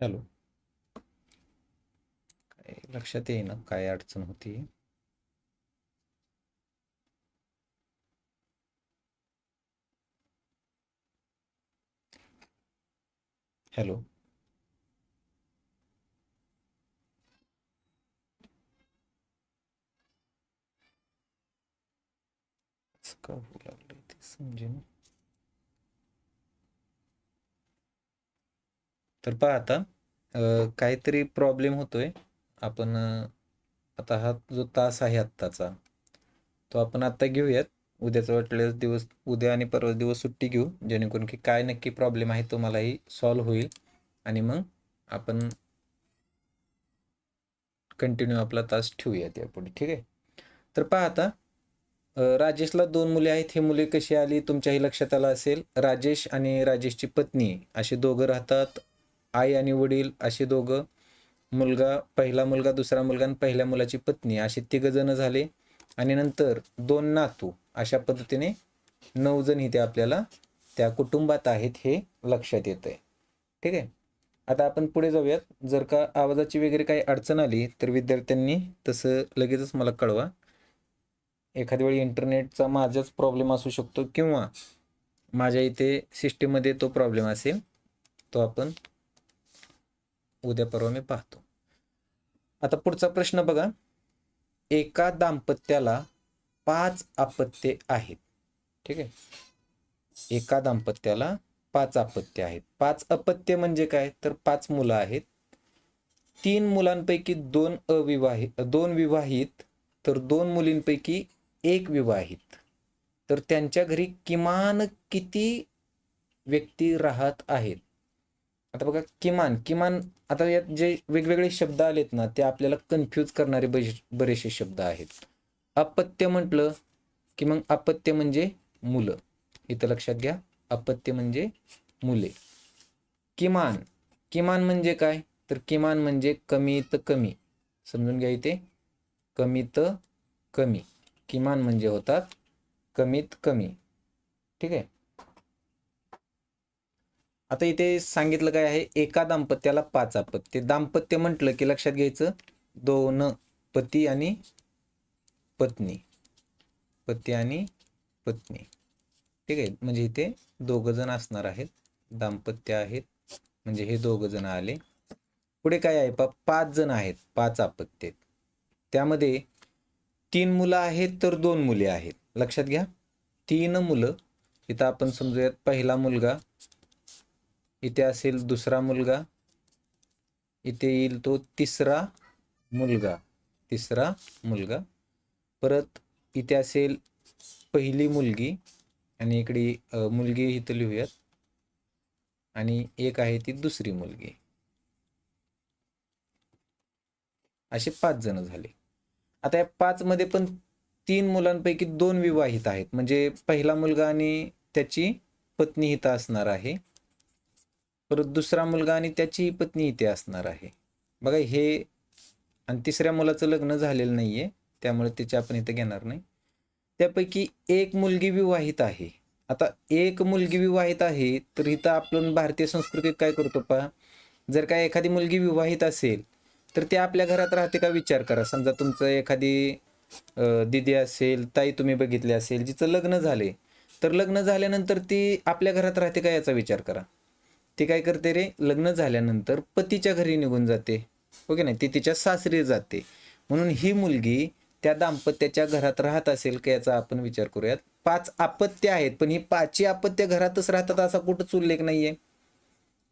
Hello. काय लक्षात येईना काय अडचण होती? हॅलो. असं का होऊ लागले ते समजेन? तर पहा आता काहीतरी प्रॉब्लेम होतोय. आपण आता हा जो तास आहे आत्ताचा तो आपण आत्ता घेऊयात. उद्याचा वाटल्यास दिवस उद्या आणि परवा दिवस सुट्टी घेऊ जेणेकरून की काय नक्की प्रॉब्लेम आहे तो मलाही सॉल्व्ह होईल. आणि मग आपण कंटिन्यू आपला तास ठेवूयात यापुढे ठीक आहे? तर पहा आता राजेशला दोन मुले आहेत. ही मुले कशी आली? तुमच्याही लक्षात आलं असेल. राजेश आणि राजेशची पत्नी असे दोघं राहतात. आई आणि वडील असे दोघं मुलगा पहिला मुलगा दुसरा मुलगा आणि पहिल्या मुलाची पत्नी असे तिघ जण झाले. आणि नंतर दोन नातू अशा पद्धतीने नऊ जण इथे आपल्याला त्या कुटुंबात आहेत हे लक्षात येत आहे ठीक आहे? आता आपण पुढे जाऊयात. जर का आवाजाची वगैरे काही अडचण आली तर विद्यार्थ्यांनी तसं लगेचच मला कळवा. एखाद्या वेळी इंटरनेटचा माझाच प्रॉब्लेम असू शकतो किंवा माझ्या इथे सिस्टीममध्ये तो प्रॉब्लेम असेल तो आपण उद्या परवा मी पाहतो. आता पुढचा प्रश्न बघा. एका दाम्पत्याला पाच अपत्ये आहेत. ठीक आहे? एका दाम्पत्याला पाच अपत्य आहेत. पाच अपत्य म्हणजे काय? तर पाच मुलं आहेत. तीन मुलांपैकी दोन अविवाहित दोन विवाहित तर दोन मुलींपैकी एक विवाहित. तर त्यांच्या घरी किमान किती व्यक्ती राहत आहेत? आता बघा किमान किमान आता यात जे वेगवेगळे शब्द आलेत ना ते आपल्याला कन्फ्यूज करणारे बरेच- बरेचसे शब्द आहेत. अपत्य म्हटलं की मग अपत्य म्हणजे मुलं. इथं लक्षात घ्या अपत्य म्हणजे मुले. किमान किमान म्हणजे काय? तर किमान म्हणजे कमीत कमी. समजून घ्या इथे. कमीत कमी. किमान म्हणजे होतात कमीत कमी. ठीक आहे? आता इथे सांगितलं काय आहे? एका दाम्पत्याला पाच अपत्य दाम्पत्य म्हटलं की लक्षात घ्यायचं दोन पती आणि पत्नी. पती आणि पत्नी. ठीक आहे? म्हणजे इथे दोघ जण असणार आहेत. दाम्पत्य आहेत. म्हणजे हे दोघ जण आले. पुढे काय आहे? पा पाच जण आहेत. पाच अपत्य त्यामध्ये तीन मुलं आहेत तर दोन मुले आहेत. लक्षात घ्या. तीन मुलं. इथं आपण समजूयात. पहिला मुलगा इथे असेल दुसरा मुलगा. इथे येईल तो तिसरा मुलगा. तिसरा मुलगा. परत इथे असेल पहिली मुलगी आणि इकडे मुलगी इथं लिहूयात. आणि एक आहे ती दुसरी मुलगी. असे पाच जण झाले. आता या पाच मध्ये पण तीन मुलांपैकी दोन विवाहित आहेत. म्हणजे पहिला मुलगा आणि त्याची पत्नी हिता असणार आहे. परत दुसरा मुलगा आणि त्याची पत्नी इथे असणार आहे. बघा हे आणि तिसऱ्या मुलाचं लग्न झालेलं नाही आहे त्यामुळे त्याची आपण इथे घेणार नाही. त्यापैकी एक मुलगी विवाहित आहे. आता एक मुलगी विवाहित आहे तर इथं आपण भारतीय संस्कृतीत काय करतो पहा जर काय एखादी मुलगी विवाहित असेल तर ते आपल्या घरात राहते का? विचार करा. समजा तुमचं एखादी दिदी असेल ताई तुम्ही बघितली असेल जिचं लग्न झाले तर लग्न झाल्यानंतर ती आपल्या घरात राहते का? याचा विचार करा. ती काय करते रे? लग्न झाल्यानंतर पतीच्या घरी निघून जाते. ओके नाही ती तिच्या सासरी जाते. म्हणून ही मुलगी त्या दाम्पत्याच्या घरात राहत असेल का याचा आपण विचार करूयात. पाच अपत्य आहेत पण ही पाचही अपत्य घरातच राहतात असा कुठंच उल्लेख नाहीये.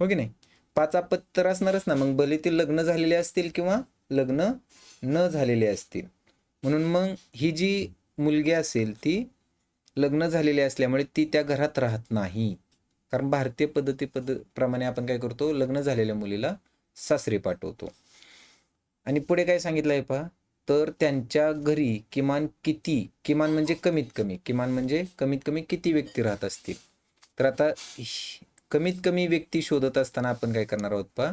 हो की नाही? पाच अपत्य तर असणारच ना. मग भले ते लग्न झालेले असतील किंवा लग्न न झालेले असतील. म्हणून मग ही जी मुलगी असेल ती लग्न झालेली असल्यामुळे ती त्या घरात राहत नाही. कारण भारतीय पद्धती पद प्रमाणे आपण काय करतो लग्न झालेल्या मुलीला सासरी पाठवतो. आणि पुढे काय सांगितलं आहे पहा तर त्यांच्या घरी किमान किती किमान म्हणजे कमीत कमी किमान म्हणजे कमीत कमी किती व्यक्ती राहत असतील? तर आता कमीत कमी व्यक्ती शोधत असताना आपण काय करणार आहोत पहा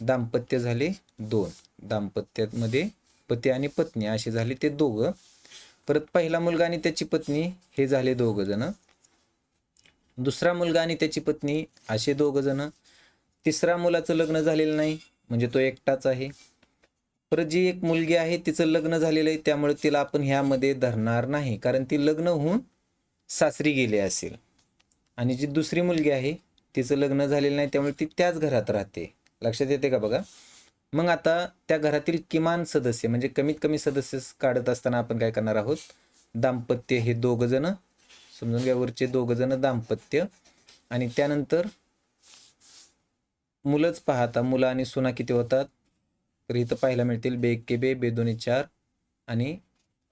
दाम्पत्य झाले दोन. दाम्पत्यामध्ये पती आणि पत्नी असे झाले ते दोघं. परत पहिला मुलगा आणि त्याची पत्नी हे झाले दोघं जण. दुसरा मुलगा आणि त्याची पत्नी असे दोघं जण. तिसऱ्या मुलाचं लग्न झालेलं नाही म्हणजे तो एकटाच आहे. परत जी एक मुलगी आहे तिचं लग्न झालेलं आहे त्यामुळे तिला आपण ह्यामध्ये धरणार नाही. कारण ती लग्न होऊन सासरी गेली असेल. आणि जी दुसरी मुलगी आहे तिचं लग्न झालेलं नाही त्यामुळे ती त्याच घरात राहते. लक्षात येते का बघा? मग आता त्या घरातील किमान सदस्य म्हणजे कमीत कमी सदस्य काढत असताना आपण काय करणार आहोत? दाम्पत्य हे दोघं जण समजून घ्या वरचे दोघ जण दाम्पत्य आणि त्यानंतर मुलंच पाहता मुलं आणि सुना किती होतात? तर इथं पाहायला मिळतील बे के बे बे दोन्ही चार आणि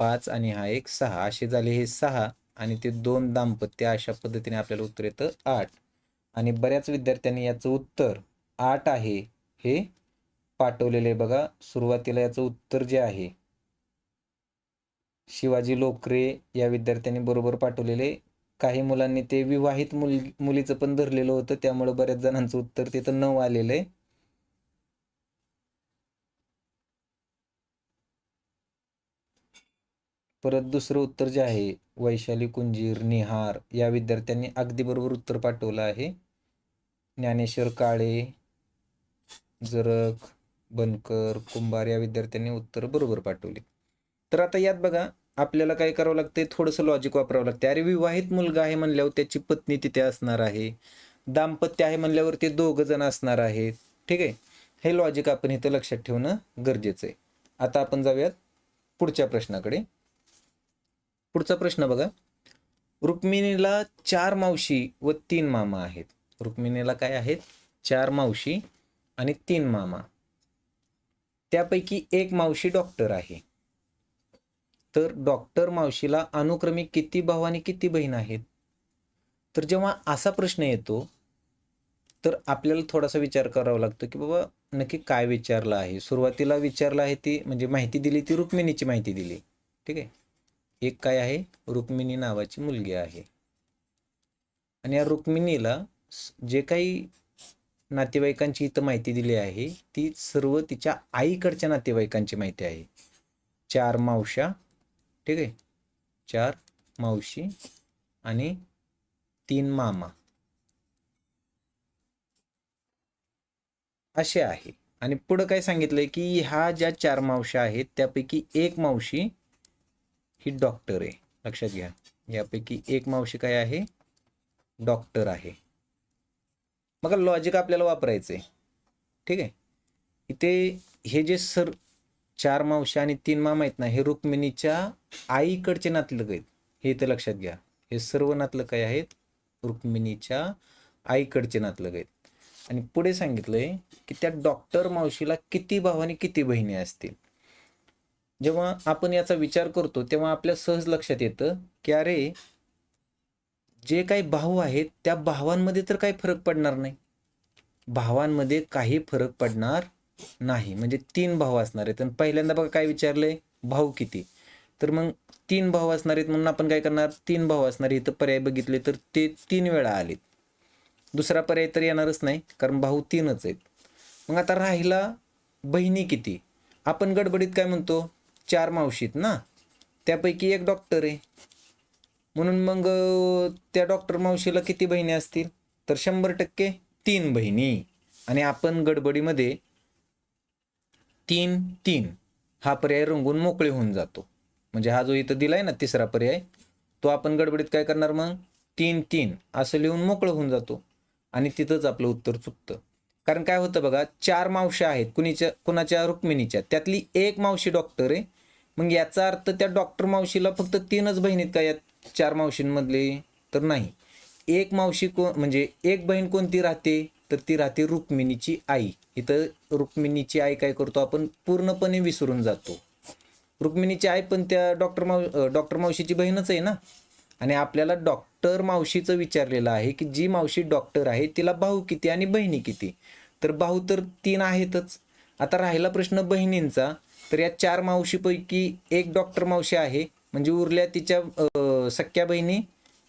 पाच आणि हा एक सहा. असे झाले हे सहा आणि ते दोन दाम्पत्य अशा पद्धतीने आपल्याला उत्तर येतं आठ. आणि बऱ्याच विद्यार्थ्यांनी याचं उत्तर आठ आहे हे पाठवलेले आहे बघा. सुरुवातीला याचं उत्तर जे आहे शिवाजी लोकरे या विद्यार्थ्यांनी बरोबर पाठवलेले. काही मुलांनी ते विवाहित मुल मुलीचं पण धरलेलं होतं. त्यामुळे बऱ्याच जणांचं उत्तर तिथं नऊ आलेलं आहे परत दुसरं उत्तर जे आहे वैशाली कुंजीर निहार या विद्यार्थ्यांनी अगदी बरोबर उत्तर पाठवलं आहे. ज्ञानेश्वर काळे जरक बनकर कुंभार या विद्यार्थ्यांनी उत्तर बरोबर पाठवली. तर आता यात बघा आपल्याला काय करावं लागतंय? थोडंसं लॉजिक वापरावं लागतं अरे विवाहित मुलगा आहे म्हणल्यावर त्याची पत्नी तिथे असणार आहे. दाम्पत्य आहे म्हणल्यावर ते दोघं जण असणार आहेत. ठीक आहे? हे लॉजिक आपण इथं लक्षात ठेवणं गरजेचं आहे. आता आपण जाऊयात पुढच्या प्रश्नाकडे. पुढचा प्रश्न बघा. रुक्मिणीला चार मावशी व तीन मामा आहेत. रुक्मिणीला काय आहेत? चार मावशी आणि तीन मामा. त्यापैकी एक मावशी डॉक्टर आहे. तर डॉक्टर मावशीला अनुक्रमिक किती भाऊ आणि किती बहीण आहेत? तर जेव्हा असा प्रश्न येतो तर आपल्याला थोडासा विचार करावा लागतो की बाबा नक्की काय विचारलं आहे? सुरुवातीला विचारलं आहे ती म्हणजे माहिती दिली ती रुक्मिणीची माहिती दिली. ठीक आहे? एक काय आहे? रुक्मिणी नावाची मुलगी आहे. आणि या रुक्मिणीला जे काही नातेवाईकांची इथं माहिती दिली आहे ती सर्व तिच्या आईकडच्या नातेवाईकांची माहिती आहे. चार मावशा ठीक आहे? चार मावशी आणि तीन मामा. असे आहे. आणि पुढं काय सांगितलंय की ह्या ज्या चार मावशा आहेत त्यापैकी एक मावशी ही डॉक्टर आहे. लक्षात घ्या. यापैकी एक मावशी काय आहे? डॉक्टर आहे. मग लॉजिक आपल्याला वापरायचं आहे ठीक आहे? इथे हे जे सर चार मावशा आणि तीन मामा आहेत ना हे रुक्मिणीच्या आईकडचे नातलग आहेत. हे इथं लक्षात घ्या. हे सर्व नातलग काय आहेत? रुक्मिणीच्या आईकडचे नातलग आहेत. आणि पुढे सांगितलंय की त्या डॉक्टर मावशीला किती भाव आणि किती बहिणी असतील? जेव्हा आपण याचा विचार करतो तेव्हा आपल्या सहज लक्षात येतं की अरे जे काही भाऊ आहेत त्या भावांमध्ये तर काही फरक पडणार नाही. भावांमध्ये काही फरक पडणार नाही म्हणजे तीन भाऊ असणार आहेत. आणि पहिल्यांदा बघा काय विचारलंय? भाऊ किती? तर मग तीन भाऊ असणार आहेत म्हणून आपण काय करणार? तीन भाऊ असणार इथं पर्याय बघितले तर ते तीन वेळा आलेत. दुसरा पर्याय तर येणारच नाही कारण भाऊ तीनच आहेत. मग आता राहिला बहिणी किती? आपण गडबडीत काय म्हणतो? चार मावशीत ना? त्यापैकी एक डॉक्टर आहे. म्हणून मग त्या डॉक्टर मावशीला किती बहिणी असतील? तर शंभर टक्के तीन बहिणी. आणि आपण गडबडीमध्ये तीन तीन. हा पर्याय रंगून मोकळे होऊन जातो. म्हणजे हा जो इथं दिलाय ना तिसरा पर्याय तो आपण गडबडीत काय करणार मग? तीन तीन. असं लिहून मोकळं होऊन जातो. आणि तिथंच आपलं उत्तर चुकतं. कारण काय होतं बघा चार मावश्या आहेत कुणीच्या कुणाच्या रुक्मिणीच्या. त्यातली एक मावशी डॉक्टर आहे. मग याचा अर्थ त्या डॉक्टर मावशीला फक्त तीनच बहिणीत का यात चार मावशींमधले तर नाही. एक मावशी को म्हणजे एक बहीण कोणती राहते? तर ती राहते रुक्मिणीची आई. इथं रुक्मिणीची आई काय करतो आपण पूर्णपणे विसरून जातो. रुक्मिणीची आई पण त्या डॉक्टर माव डॉक्टर मावशीची बहीणच आहे ना? आणि आपल्याला डॉक्टर मावशीचं विचारलेलं आहे की जी मावशी डॉक्टर आहे तिला भाऊ किती आणि बहिणी किती? तर भाऊ तर तीन आहेतच. आता राहिला प्रश्न बहिणींचा. तर या चार मावशीपैकी एक डॉक्टर मावशी आहे. म्हणजे उरल्या तिच्या सख्या बहिणी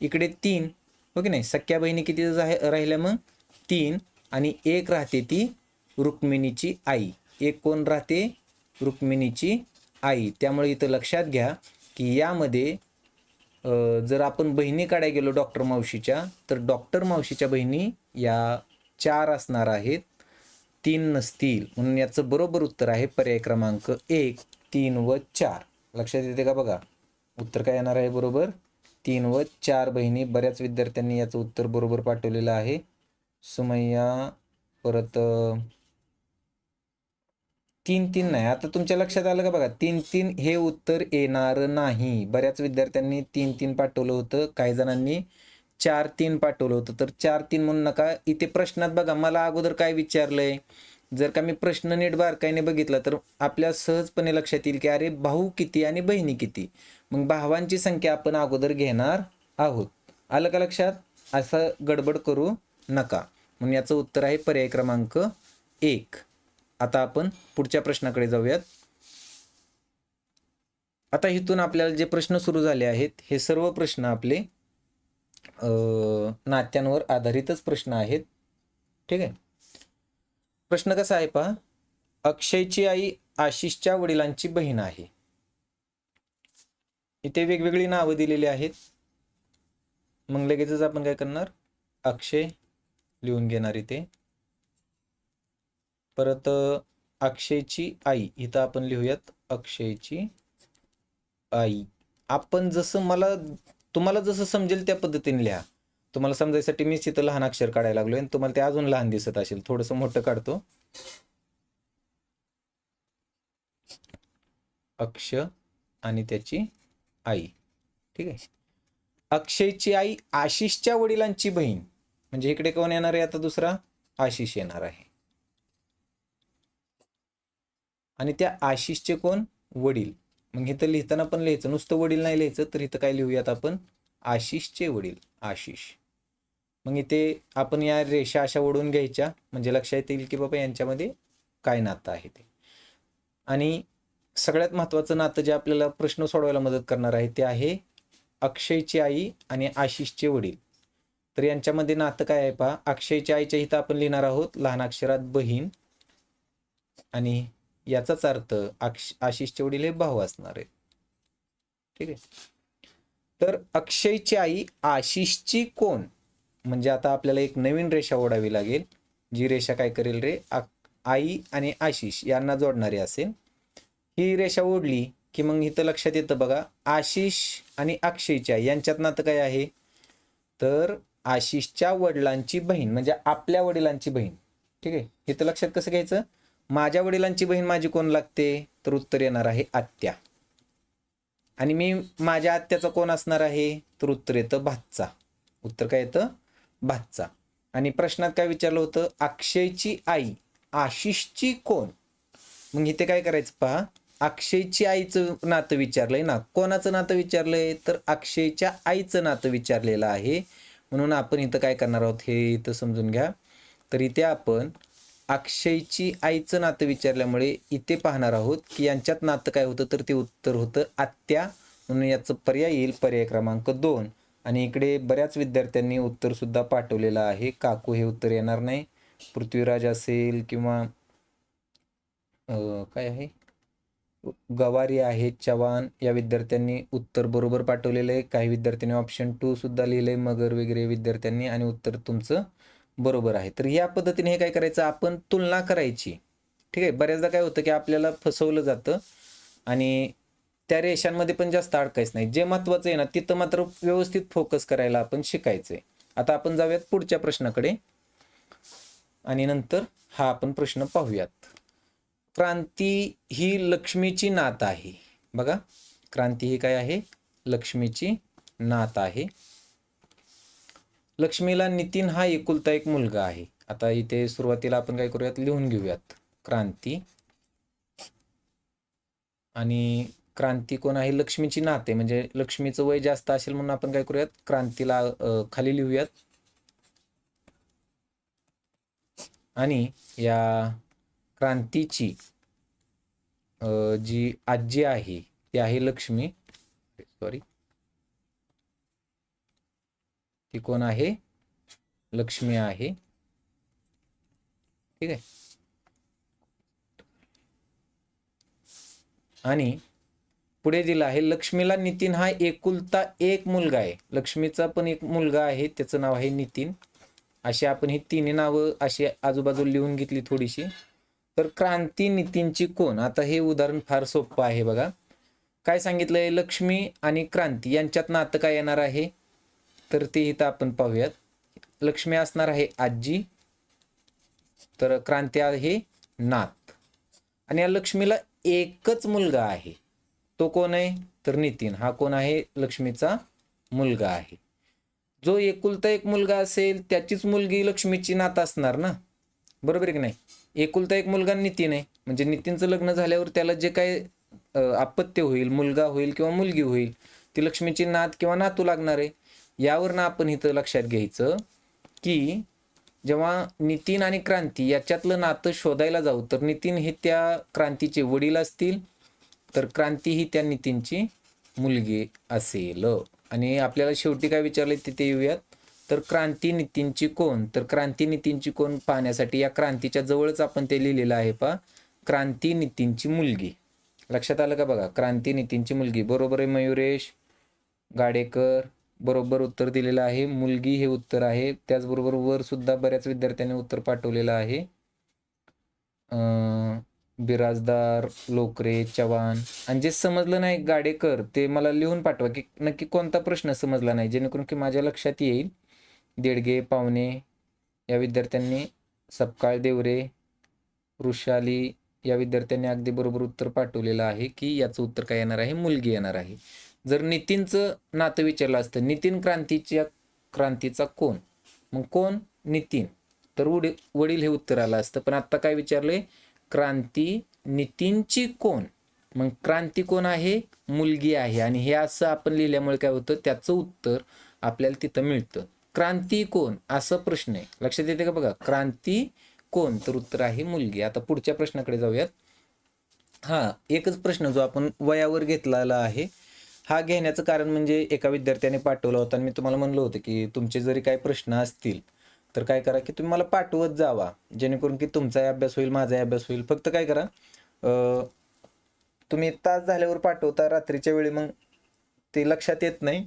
इकडे तीन. हो की नाही? सख्या बहिणी किती राहिल्या मग? तीन. आणि एक राहते ती रुक्मिणीची आई. एक कोण राहते? रुक्मिणीची आई. त्यामुळे इथं लक्षात घ्या की यामध्ये जर आपण बहिणी काढायला गेलो डॉक्टर मावशीच्या तर डॉक्टर मावशीच्या बहिणी या चार असणार आहेत. तीन नसतील. म्हणून याचं बरोबर उत्तर आहे पर्याय क्रमांक एक तीन व चार. लक्षात येते का बघा? उत्तर काय येणार आहे बरोबर? तीन व चार बहिणी. बऱ्याच विद्यार्थ्यांनी याचं उत्तर बरोबर पाठवलेलं आहे. सुमय्या परत तीन तीन नाही. आता तुमच्या लक्षात आलं का बघा? तीन तीन हे उत्तर येणार नाही. बऱ्याच विद्यार्थ्यांनी तीन तीन पाठवलं होतं. काही जणांनी चार तीन पाठवलं होतं. तर चार तीन म्हणून नका. इथे प्रश्नात बघा मला अगोदर काय विचारलंय? जर का मी प्रश्न नीट बारकाईने बघितला तर आपल्या सहजपणे लक्षात येईल की अरे भाऊ किती आणि बहिणी किती? मग भावांची संख्या आपण अगोदर घेणार आहोत. आलं का लक्षात? असं गडबड करू नका. म्हणून याचं उत्तर आहे पर्याय क्रमांक एक. आता आपण पुढच्या प्रश्नाकडे जाऊयात. आता इथून आपल्याला जे प्रश्न सुरू झाले आहेत हे सर्व प्रश्न आपले अं, नात्यांवर आधारितच प्रश्न आहेत. ठीक आहे? प्रश्न कसा आहे पहा. अक्षयची आई आशिषच्या वडिलांची बहीण आहे. इथे वेगवेगळी नावं दिलेली आहेत. मग लगेचच आपण काय करणार? अक्षय लिहून घेणार इथे परत अक्षयची आई इथं आपण लिहूयात अक्षयची आई. आपण जसं मला तुम्हाला जसं समजेल त्या पद्धतीने लिहा. तुम्हाला समजायसाठी मीच इथं लहान अक्षर काढायला लागलोय आणि तुम्हाला ते अजून लहान दिसत असेल. थोडंसं मोठं काढतो. अक्ष आणि त्याची आई. ठीक आहे? अक्षयची आई आशिषच्या वडिलांची बहीण. म्हणजे इकडे कोण येणार आहे? आता दुसरा आशिष येणार आहे. आणि त्या आशिषचे कोण? वडील. मग इथं लिहिताना पण लिहायचं. नुसतं वडील नाही लिहायचं तर इथं काय लिहूयात आपण? आशिषचे वडील. आशिष. मग इथे आपण या रेषा अशा ओढून घ्यायच्या. म्हणजे लक्षात येईल की बाबा यांच्यामध्ये काय नातं आहे ते. आणि सगळ्यात महत्त्वाचं नातं जे आपल्याला प्रश्न सोडवायला मदत करणार आहे ते आहे अक्षयची आई आणि आशिषचे वडील. तर यांच्यामध्ये नातं काय आहे पहा. अक्षयच्या आईच्या इथं आपण लिहिणार आहोत लहान अक्षरात बहीण. आणि याचाच अर्थ अक्ष आशिषचे वडील हे भाऊ असणार आहेत. ठीक आहे? तर अक्षयची आई आशिषची कोण? म्हणजे आता आपल्याला एक नवीन रेषा ओढावी लागेल. जी रेषा काय करेल रे? आई आणि आशिष यांना जोडणारी असेल. ही रेषा ओढली की मग इथं लक्षात येतं बघा. आशिष आणि अक्षयची आई यांच्यात नातं काय आहे? तर आशिषच्या वडिलांची बहीण म्हणजे आपल्या वडिलांची बहीण. ठीक आहे? इथं लक्षात कसं घ्यायचं? माझ्या वडिलांची बहीण माझी कोण लागते? तर उत्तर येणार आहे आत्या. आणि मी माझ्या आत्याचा कोण असणार आहे? तर उत्तर येतं भातचा. उत्तर काय येतं? भातचा. आणि प्रश्नात काय विचारलं होतं? अक्षयची आई. आशिषची कोण? मग इथे काय करायचं पहा? अक्षयची आईचं नातं विचारलंय ना. कोणाचं नातं विचारलंय? तर अक्षयच्या आईचं नातं विचारलेलं आहे. म्हणून आपण इथं काय करणार आहोत? हे इथं समजून घ्या. तर इथे आपण अक्षयची आईचं नातं विचारल्यामुळे इथे पाहणार आहोत की यांच्यात नातं काय होतं? तर ते उत्तर होतं आत्या. म्हणून याचं पर्याय येईल पर्याय क्रमांक दोन. आणि इकडे बऱ्याच विद्यार्थ्यांनी उत्तरसुद्धा पाठवलेलं आहे. काकू हे उत्तर येणार नाही. पृथ्वीराज असेल किंवा काय आहे? गवारी आहे चव्हाण या विद्यार्थ्यांनी उत्तर बरोबर पाठवलेलं आहे. काही विद्यार्थ्यांनी ऑप्शन टू सुद्धा लिहिलंय मगर वगैरे विद्यार्थ्यांनी आणि उत्तर तुमचं बरोबर आहे. तर या पद्धतीने हे काय करायचं? आपण तुलना करायची. ठीक आहे? बऱ्याचदा काय होतं की आपल्याला फसवलं जातं आणि त्या रेषांमध्ये पण जास्त अडकायच नाही. जे महत्वाचं आहे ना तिथं मात्र व्यवस्थित फोकस करायला आपण शिकायचंय. आता आपण जाऊयात पुढच्या प्रश्नाकडे आणि नंतर हा आपण प्रश्न पाहूयात. क्रांती ही लक्ष्मीची नात आहे. बघा क्रांती ही काय आहे? लक्ष्मीची नात आहे. लक्ष्मीला नितीन हा एकुलता एक मुलगा आहे. आता इथे सुरुवातीला आपण काय करूयात? लिहून घेऊयात. क्रांती. आणि क्रांती कोण आहे? लक्ष्मीची नात आहे. म्हणजे लक्ष्मीचं वय जास्त असेल म्हणून आपण काय करूयात? क्रांतीला खाली लिहूयात. आणि या क्रांतीची जी आजी आहे ती आहे लक्ष्मी. सॉरी ती कोण आहे? लक्ष्मी आहे. ठीक आहे. आणि पुढे दिलं आहे लक्ष्मीला नितीन हा एकुलता एक मुलगा आहे. लक्ष्मीचा पण एक मुलगा आहे त्याचं नाव आहे नितीन. अशी आपण ही तिन्ही नावं अशी आजूबाजूला लिहून घेतली थोडीशी. तर क्रांती नितीनची कोण? आता हे उदाहरण फार सोपं आहे बघा. काय सांगितलंय? लक्ष्मी आणि क्रांती यांच्यात नातं काय येणार आहे? तर ते इथं आपण पाहूयात. लक्ष्मी असणार आहे आजी. तर क्रांती आहे नात. आणि या लक्ष्मीला एकच मुलगा आहे. तो कोण आहे? तर नितीन. हा कोण आहे? लक्ष्मीचा मुलगा आहे. जो एकुलता एक मुलगा असेल त्याचीच मुलगी लक्ष्मीची नात असणार ना? बरोबर आहे की नाही? एकुलता एक मुलगा नितीन आहे. म्हणजे नितीनचं लग्न झाल्यावर त्याला जे काय आपत्य होईल मुलगा होईल किंवा मुलगी होईल ती लक्ष्मीची नात किंवा नातू लागणार आहे यावरनं आपण इथं लक्षात घ्यायचं की जेव्हा नितीन आणि क्रांती याच्यातलं नातं शोधायला जाऊ तर नितीन हे त्या क्रांतीचे वडील असतील तर क्रांती ही त्या नितीनची मुलगी असेल. आणि आपल्याला शेवटी काय विचारले तिथे येऊयात. तर क्रांती नितींची कोण? तर क्रांती नितींची कोण पाहण्यासाठी? या क्रांतीच्या जवळच आपण ते लिहिलेलं आहे पा क्रांती नितींची मुलगी. लक्षात आलं का बघा? क्रांती नितींची मुलगी. बरोबर आहे मयुरेश गाडेकर. बरोबर उत्तर दिलेलं आहे. मुलगी हे उत्तर आहे. त्याचबरोबर वर सुद्धा बऱ्याच विद्यार्थ्यांनी उत्तर पाठवलेलं आहे. बिराजदार लोकरे चव्हाण. आणि जे समजलं नाही गाडेकर ते मला लिहून पाठवा की नक्की कोणता प्रश्न समजला नाही. जेणेकरून की माझ्या लक्षात येईल. देडगे पावणे या विद्यार्थ्यांनी सपकाळ देवरे वृषाली या विद्यार्थ्यांनी अगदी बरोबर उत्तर पाठवलेलं आहे की याचं उत्तर काय येणार आहे? मुलगी येणार आहे. जर नितीनचं नातं विचारलं असतं नितीन क्रांतीच्या क्रांतीचा कोण? मग कोण? नितीन. तर उडे वडील हे उत्तर आलं असतं. पण आत्ता काय विचारलंय? क्रांती नितीनची कोण? मग क्रांती कोण आहे? मुलगी आहे. आणि हे असं आपण लिहिल्यामुळे काय होतं? त्याचं उत्तर आपल्याला तिथं मिळतं. क्रांती कोण? असं प्रश्न आहे. लक्षात येते का बघा? क्रांती कोण? तर उत्तर आहे मुलगी. आता पुढच्या प्रश्नाकडे जाऊयात. हा एकच प्रश्न जो आपण वयावर घेतलेला आहे हा घेण्याचं कारण म्हणजे एका विद्यार्थ्याने पाठवला होता. आणि मी तुम्हाला म्हणलं होतं की तुमचे जरी काही प्रश्न असतील तर काय करा की तुम्ही मला पाठवत जावा. जेणेकरून की तुमचाही अभ्यास होईल माझाही अभ्यास होईल. फक्त काय करा तुम्ही तास झाल्यावर पाठवता. रात्रीच्या वेळी मग ते लक्षात येत नाही.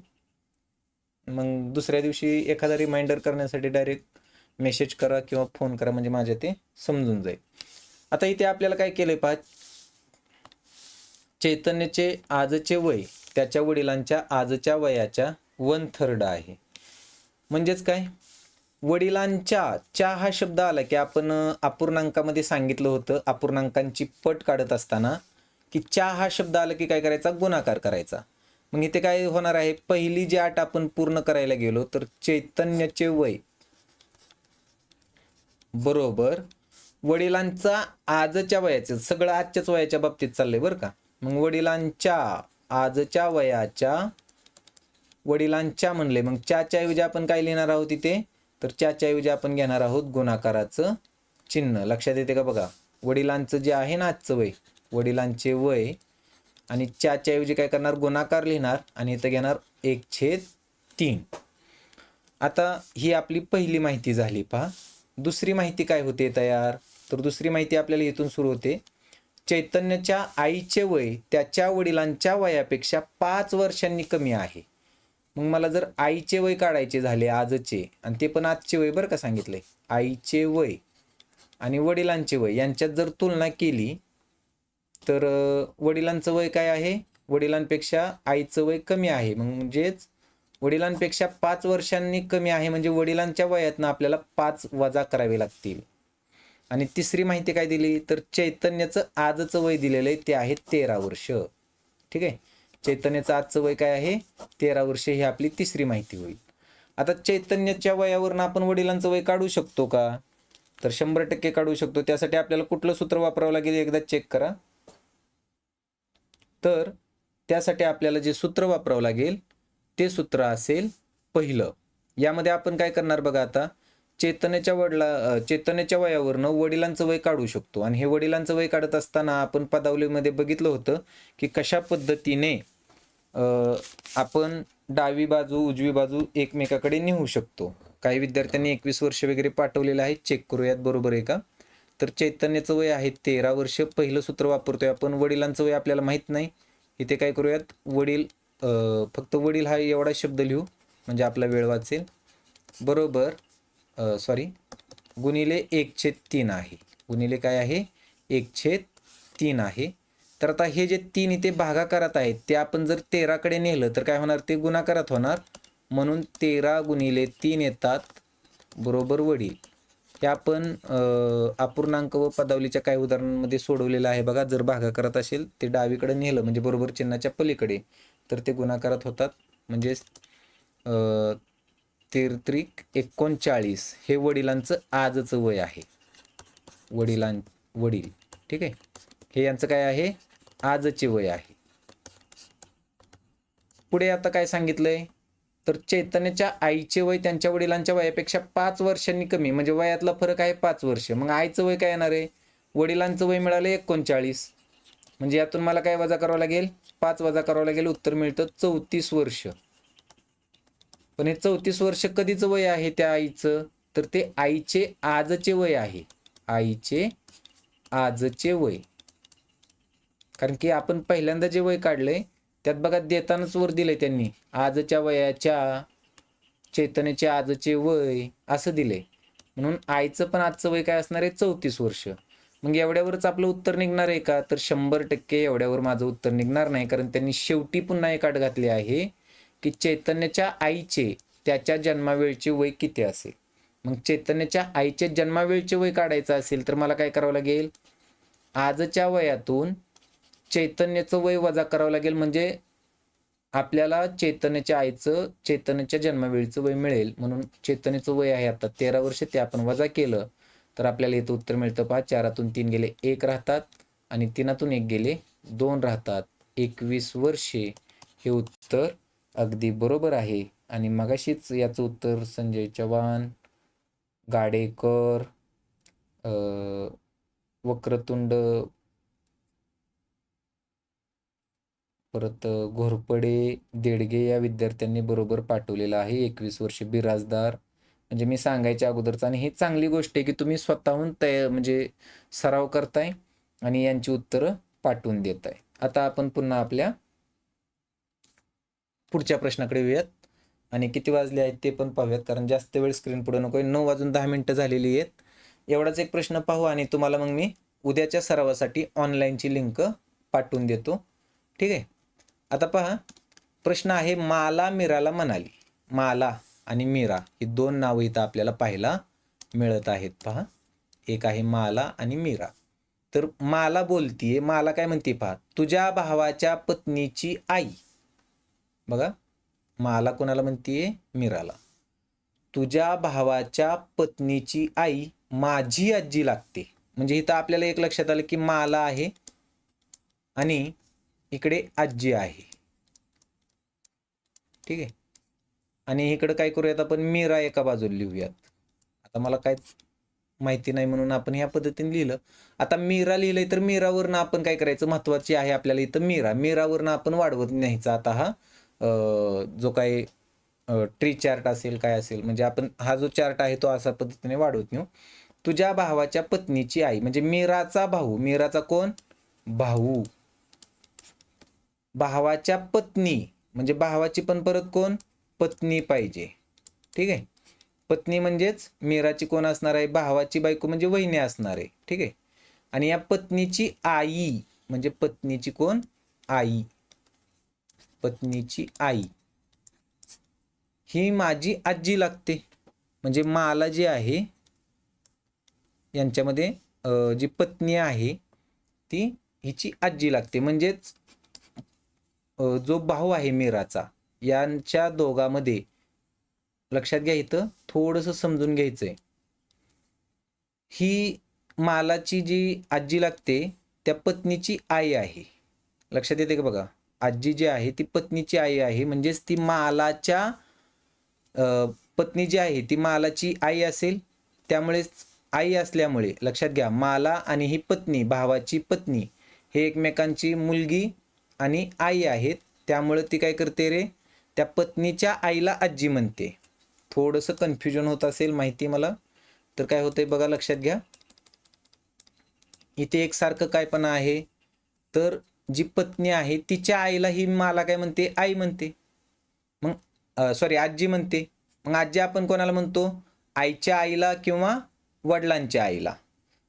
मग दुसऱ्या दिवशी एखादा रिमाइंडर करण्यासाठी डायरेक्ट मेसेज करा किंवा फोन करा म्हणजे माझ्या ते समजून जाईल. आता इथे आपल्याला काय केलंय पहा चैतन्याचे आजचे वय त्याच्या वडिलांच्या आजच्या वयाच्या वन थर्ड आहे. म्हणजेच काय? वडिलांच्या च्या हा शब्द आला की आपण अपूर्णांकामध्ये सांगितलं होतं अपूर्णांकांची पट काढत असताना की च्या हा शब्द आला की काय करायचा? गुणाकार करायचा. मग इथे काय होणार आहे? पहिली जी आठ आपण पूर्ण करायला गेलो तर चैतन्याचे वय. बरोबर? वडिलांचा आजच्या वयाचे सगळं आजच्याच वयाच्या बाबतीत चाललंय बरं का? मग वडिलांच्या आजच्या वयाच्या वडिलांच्या म्हणले. मग च्याच्या ऐवजी आपण काय लिहिणार आहोत इथे? तर च्याच्या ऐवजी आपण घेणार आहोत गुणाकाराचं चिन्ह. लक्षात येते का बघा? वडिलांचं जे आहे ना आजचं वय वडिलांचे वय आणि चारच्या ऐवजी काय करणार? गुणाकार लिहिणार आणि इथं घेणार एक छेद तीन. आता ही आपली पहिली माहिती झाली पहा. दुसरी माहिती काय होते तयार? तर दुसरी माहिती आपल्याला इथून सुरू होते. चैतन्याच्या आईचे वय त्याच्या वडिलांच्या वयापेक्षा पाच वर्षांनी कमी आहे. मग मला जर आईचे वय काढायचे झाले आजचे आणि ते पण आजचे वय बरं का सांगितले आईचे वय आणि वडिलांचे वय यांच्यात जर तुलना केली तर वडिलांचं वय काय आहे? वडिलांपेक्षा आईचं वय कमी आहे. मग म्हणजेच वडिलांपेक्षा पाच वर्षांनी कमी आहे म्हणजे वडिलांच्या वयातनं आपल्याला पाच वजा करावे लागतील. आणि तिसरी माहिती काय दिली? तर चैतन्याचं आजचं वय दिलेलं आहे ते आहे तेरा वर्ष. ठीक आहे? चैतन्याचं आजचं वय काय आहे? तेरा वर्ष ही आपली तिसरी माहिती होईल. आता चैतन्याच्या वयावरनं आपण वडिलांचं वय काढू शकतो का? तर शंभर टक्के काढू शकतो. त्यासाठी आपल्याला कुठलं सूत्र वापरावं लागेल? एकदा चेक करा. तर त्यासाठी आपल्याला जे सूत्र वापरावं लागेल ते सूत्र असेल पहिलं. यामध्ये आपण काय करणार बघा आता चेतनेच्या वडिला चेतनेच्या वयावरनं वडिलांचं वय काढू शकतो. आणि हे वडिलांचं वय काढत असताना आपण पदावलीमध्ये बघितलं होतं की कशा पद्धतीने आपण डावी बाजू उजवी बाजू एकमेकाकडे नेऊ शकतो. काही विद्यार्थ्यांनी एकवीस वर्ष वगैरे पाठवलेलं आहे चेक करूयात बरोबर आहे का? तर चैतन्याचं वय आहे तेरा वर्ष. पहिलं सूत्र वापरतोय आपण. वडिलांचं वय आपल्याला माहीत नाही. इथे काय करूयात? वडील फक्त वडील हा एवढा शब्द लिहू म्हणजे आपला वेळ वाचेल. बरोबर सॉरी गुणिले एक छेद तीन आहे. गुणिले काय आहे? एक छेद तीन आहे. तर आता हे जे तीन इथे भागाकारात आहेत ते आपण जर तेराकडे नेलं तर काय होणार? ते गुणाकारात होणार. म्हणून तेरा गुणिले तीन येतात. बरोबर वडील. ते आपण अपूर्णांक व पदावलीच्या काही उदाहरणांमध्ये सोडवलेलं आहे बघा. जर भागाकारात असेल ते डावीकडे नेलं म्हणजे बरोबर चिन्हाच्या पलीकडे तर ते गुणाकारात होतात. म्हणजे अं, तेरत्रिक एकोणचाळीस हे वडिलांचं आजचं वय आहे. वडिलां वडील ठीक आहे? हे यांचं काय आहे? आजचे वय आहे. पुढे आता काय सांगितलंय? तर चैतन्याच्या आईचे वय त्यांच्या वडिलांच्या वयापेक्षा पाच वर्षांनी कमी. म्हणजे वयातला फरक आहे पाच वर्ष. मग आईचं वय काय येणार आहे? वडिलांचं वय मिळालं एकोणचाळीस. म्हणजे यातून मला काय वजा करावं लागेल? पाच वजा करावं लागेल. उत्तर मिळतं चौतीस वर्ष. पण हे चौतीस वर्ष कधीचं वय आहे त्या आईचं? तर ते आईचे आजचे वय आहे. आईचे आजचे वय. कारण की आपण पहिल्यांदा जे वय काढलंय त्यात बघा देतानाच वर दिलंय त्यांनी. आजच्या वयाच्या चैतन्याचे आजचे वय असं दिलंय. म्हणून आईचं पण आजचं वय काय असणार आहे? चौतीस वर्ष. मग एवढ्यावरच आपलं उत्तर निघणार आहे का? तर शंभर टक्के एवढ्यावर माझं उत्तर निघणार नाही कारण त्यांनी शेवटी पुन्हा एक अट घातली आहे की चैतन्याच्या आईचे त्याच्या जन्मावेळचे वय किती असेल? मग चैतन्याच्या आईचे जन्मावेळचे वय काढायचं असेल तर मला काय करावं लागेल? आजच्या वयातून चैतन्याचं वय वजा करावं लागेल म्हणजे आपल्याला चैतन्याच्या आईचं चैतन्याच्या जन्मावेळीचं वय मिळेल. म्हणून चैतन्याचं वय आहे आता तेरा वर्ष ते आपण वजा केलं तर आपल्याला इथं उत्तर मिळतं पहा. चारातून तीन गेले एक राहतात. आणि तीनातून एक गेले दोन राहतात. एकवीस वर्षे हे उत्तर अगदी बरोबर आहे. आणि मगाशीच याचं उत्तर संजय चव्हाण गाडेकर वक्रतुंड परत घोरपडे देडगे या विद्यार्थ्यांनी बरोबर पाठवलेलं आहे. एकवीस वर्ष बिराजदार. म्हणजे मी सांगायच्या अगोदरच आणि ही चांगली गोष्ट आहे की तुम्ही स्वतःहून तया म्हणजे सराव करताय आणि यांची उत्तरं पाठवून देताय. आता आपण पुन्हा आपल्या पुढच्या प्रश्नाकडे येऊयात. आणि किती वाजले आहेत ते पण पाहूयात कारण जास्त वेळ स्क्रीन पुढे नको नऊ वाजून दहा मिनिटं झालेली आहेत. एवढाच एक प्रश्न पाहू आणि तुम्हाला मग मी उद्याच्या सरावासाठी ऑनलाईनची लिंक पाठवून देतो. ठीक आहे? आता पहा प्रश्न आहे माला मीराला म्हणाली. माला आणि मीरा ही दोन नावं इथं आपल्याला पाहायला मिळत आहेत. पहा एक आहे माला आणि मीरा. तर माला बोलतीये माला काय म्हणते पहा तुझ्या भावाच्या पत्नीची आई. बघा माला कोणाला म्हणतीये? मीराला. तुझ्या भावाच्या पत्नीची आई माझी आजी लागते. म्हणजे इथं आपल्याला एक लक्षात आलं की माला आहे आणि इकडे आजी आहे. ठीक आहे? आणि इकडं काय करूयात आपण? मीरा एका बाजूला लिहूयात. आता मला काय माहिती नाही म्हणून आपण ह्या पद्धतीने लिहिलं. आता मीरा लिहिलंय तर मीरावरनं आपण काय करायचं? महत्वाची आहे आपल्याला इथं मीरा. मीरावरनं आपण वाढवत न्यायचा आता हा जो काही ट्री चार्ट असेल काय असेल म्हणजे आपण हा जो चार्ट आहे तो असा पद्धतीने वाढवत नेऊ. तुझ्या भावाच्या पत्नीची आई म्हणजे मीराचा भाऊ. मीराचा कोण? भाऊ. भावाच्या पत्नी म्हणजे भावाची पण परत कोण? पत्नी पाहिजे. ठीक आहे? पत्नी म्हणजेच मीराची कोण असणार आहे? भावाची बायको म्हणजे वहिनी असणार आहे. ठीक आहे? आणि या पत्नीची आई म्हणजे पत्नीची कोण? आई. पत्नीची आई. ही माझी आजी लागते. म्हणजे माला जी आहे यांच्यामध्ये जी पत्नी आहे ती हिची आजी लागते. म्हणजेच जो भाऊ आहे मीराचा यांच्या दोघांमध्ये लक्षात घ्या इथं थोडंसं समजून घ्यायचंय. ही मालाची जी आजी लागते त्या पत्नीची आई आहे. लक्षात येते का बघा? आजी जी आहे ती पत्नीची आई आहे म्हणजेच ती मालाच्या पत्नी जी आहे ती मालाची आई असेल त्यामुळेच आई असल्यामुळे लक्षात घ्या माला आणि ही पत्नी भावाची पत्नी हे एकमेकांची मुलगी आणि आई आहेत त्यामुळे ती काय करते रे? त्या पत्नीच्या आईला आजी म्हणते. थोडंसं कन्फ्युजन होत असेल माहिती मला. तर काय होतंय बघा लक्षात घ्या. इथे एकसारखं काय पण आहे. तर जी पत्नी आहे तिच्या आईला ही मला काय म्हणते? आई म्हणते. मग सॉरी आजी म्हणते. मग आजी आपण कोणाला म्हणतो? आईच्या आईला किंवा वडिलांच्या आईला.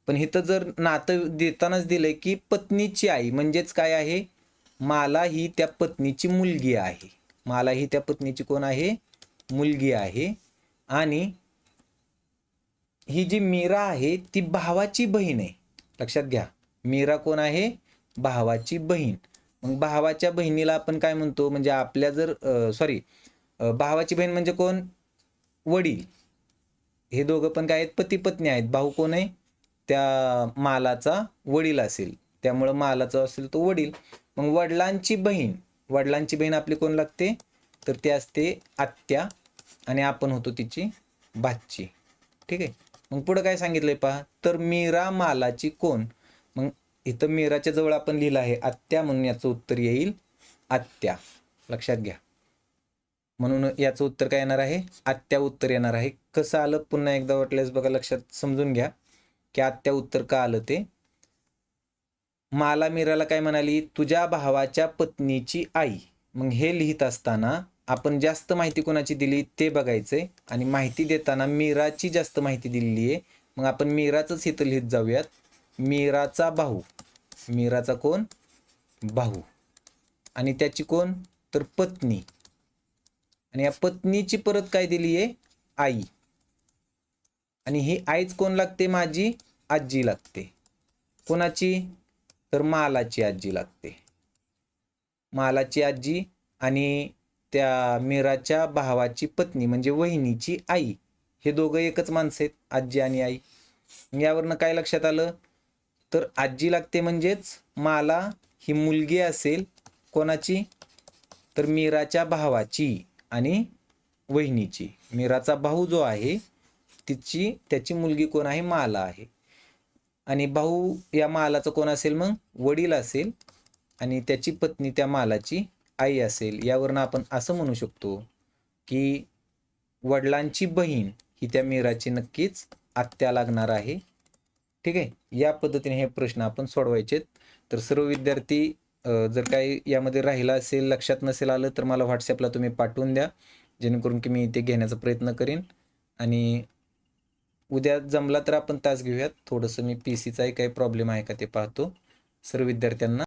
पण इथं जर नातं देतानाच दिलं की पत्नीची आई म्हणजेच काय आहे? मला ही त्या पत्नीची मुलगी आहे. मला ही त्या पत्नीची कोण आहे? मुलगी आहे. आणि ही जी मीरा आहे ती भावाची बहीण आहे. लक्षात घ्या. मीरा कोण आहे? भावाची बहीण. मग भावाच्या बहिणीला आपण काय म्हणतो? म्हणजे आपल्या जर सॉरी भावाची बहीण म्हणजे कोण? वडील. हे दोघं पण काय आहेत? पती पत्नी आहेत. भाऊ कोण आहे? त्या मालाचा वडील असेल. त्यामुळं मालाचा असेल तो वडील. मग वडिलांची बहीण. वडिलांची बहीण आपली कोण लागते? तर ती असते आत्या आणि आपण होतो तिची भाची ठीक आहे? मग पुढं काय सांगितलंय पहा? तर मीरा मालाची कोण? मग इथं मीराच्या जवळ आपण लिहिलं आहे आत्या म्हणून याचं उत्तर येईल आत्या. लक्षात घ्या. म्हणून याचं उत्तर काय येणार आहे? आत्या उत्तर येणार आहे. कसं आलं? पुन्हा एकदा वाटल्यास बघा लक्षात समजून घ्या. की आत्या उत्तर का आलं ते? माला मीराला काय म्हणाली? तुझ्या भावाच्या पत्नीची आई. मग हे लिहित असताना आपण जास्त माहिती कोणाची दिली? ते बघायचंय. आणि माहिती देताना मीराची जास्त माहिती दिलेली आहे. मग आपण मीराचंच इथं लिहित जाऊयात. मीराचा भाऊ. मीराचा कोण? भाऊ. आणि त्याची कोण? तर पत्नी. आणि या पत्नीची परत काय दिली आहे? आई. आणि ही आईच कोण लागते? माझी आजी लागते. कोणाची? तर मालाची आजी लागते. मालाची आजी आणि त्या मीराच्या भावाची पत्नी म्हणजे वहिनीची आई हे दोघं एकच माणसं आहेत आजी आणि आई. यावरनं काय लक्षात आलं? तर आजी लागते म्हणजेच माला ही मुलगी असेल कोणाची? तर मीराच्या भावाची आणि वहिनीची. मीराचा भाऊ जो आहे तिची त्याची मुलगी कोण आहे? माला आहे. आणि भाऊ या मालाचं कोण असेल मग? वडील असेल. आणि त्याची पत्नी त्या मालाची आई असेल. यावरनं आपण असं म्हणू शकतो की वडिलांची बहीण ही त्या मीराची नक्कीच आत्या लागणार आहे. ठीक आहे? या पद्धतीने हे प्रश्न आपण सोडवायचेत. तर सर्व विद्यार्थी जर काही यामध्ये राहिला असेल लक्षात नसेल आलं तर मला व्हॉट्सॲपला तुम्ही पाठवून द्या. जेणेकरून की मी ते घेण्याचा प्रयत्न करीन. आणि उद्या जमला तर आपण तास घेऊयात. थोडंसं मी पी सीचाही काही प्रॉब्लेम आहे का ते पाहतो. सर्व विद्यार्थ्यांना.